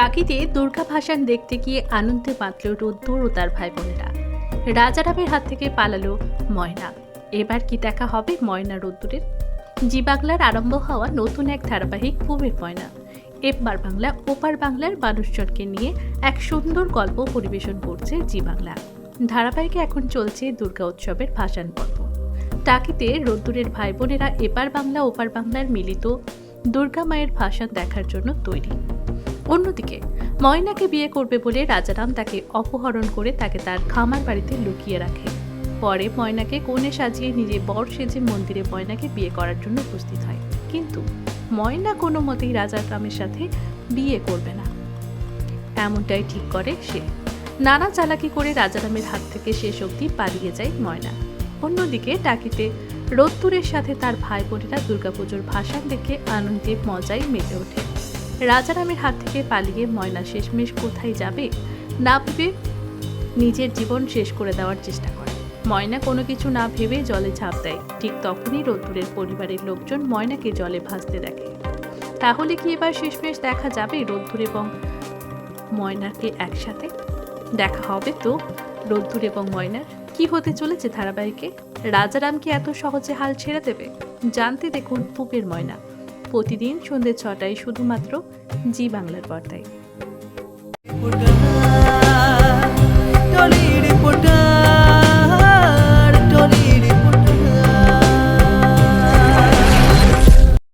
টাকিতে দুর্গা ভাসান দেখতে গিয়ে আনন্দে বাঁধল রোদ্দুর ও তার ভাই বোনেরা রাজারামের হাত থেকে পালালো ময়না। এবার কি দেখা হবে ময়না রোদ্দুরের? জি বাংলার আরম্ভ হওয়া নতুন এক ধারাবাহিক ফুবের ময়না। এপার বাংলা, ওপার বাংলার মানুষজনকে নিয়ে এক সুন্দর গল্প পরিবেশন করছে জি বাংলা ধারাবাহিকে এখন চলছে দুর্গা উৎসবের ভাসান পর্ব। টাকিতে রোদ্দুরের ভাই বোনেরা এপার বাংলা, ওপার বাংলার মিলিত দুর্গা মায়ের ভাসান দেখার জন্য তৈরি। অন্যদিকে, ময়নাকে বিয়ে করবে বলে রাজারাম তাকে অপহরণ করে তাকে তার খামার বাড়িতে লুকিয়ে রাখে। পরে ময়নাকে কোণে সাজিয়ে নিজে বর সেজে মন্দিরে ময়নাকে বিয়ে করার জন্য উপস্থিত হয়। কিন্তু ময়না কোনো মতেই রাজারামের সাথে বিয়ে করবে না। এমনটাই ঠিক করে সে। নানা চালাকি করে রাজারামের হাত থেকে শেষ অবধি পালিয়ে যায় ময়না। অন্যদিকে টাকিতে রোদ্দুরের সাথে তার ভাই বোনেরা দুর্গাপুজোর ভাসান দেখে আনন্দে মজায় মেতে ওঠে। রাজারামের হাত থেকে পালিয়ে ময়না শেষমেশ কোথায় যাবে, না ভেবে নিজের জীবন শেষ করে দেওয়ার চেষ্টা করে। ময়না কোনো কিছু না ভেবে জলে ঝাঁপ দেয়। ঠিক তখনই রোদ্দুরের পরিবারের লোকজন ময়নাকে জলে ভাসতে দেখে। তাহলে কি এবার শেষমেশ দেখা যাবে রোদ্দুর এবং ময়নাকে একসাথে? দেখা হবে তো। রোদ্দুর এবং ময়নার কি হতে চলেছে ধারাবাহিকে? রাজারাম কি এত সহজে হাল ছেড়ে দেবে? জানতে দেখুন পুপের ময়না। প্রতিদিন সন্ধ্যে ছটায় শুধুমাত্র জি বাংলার পর্দায়।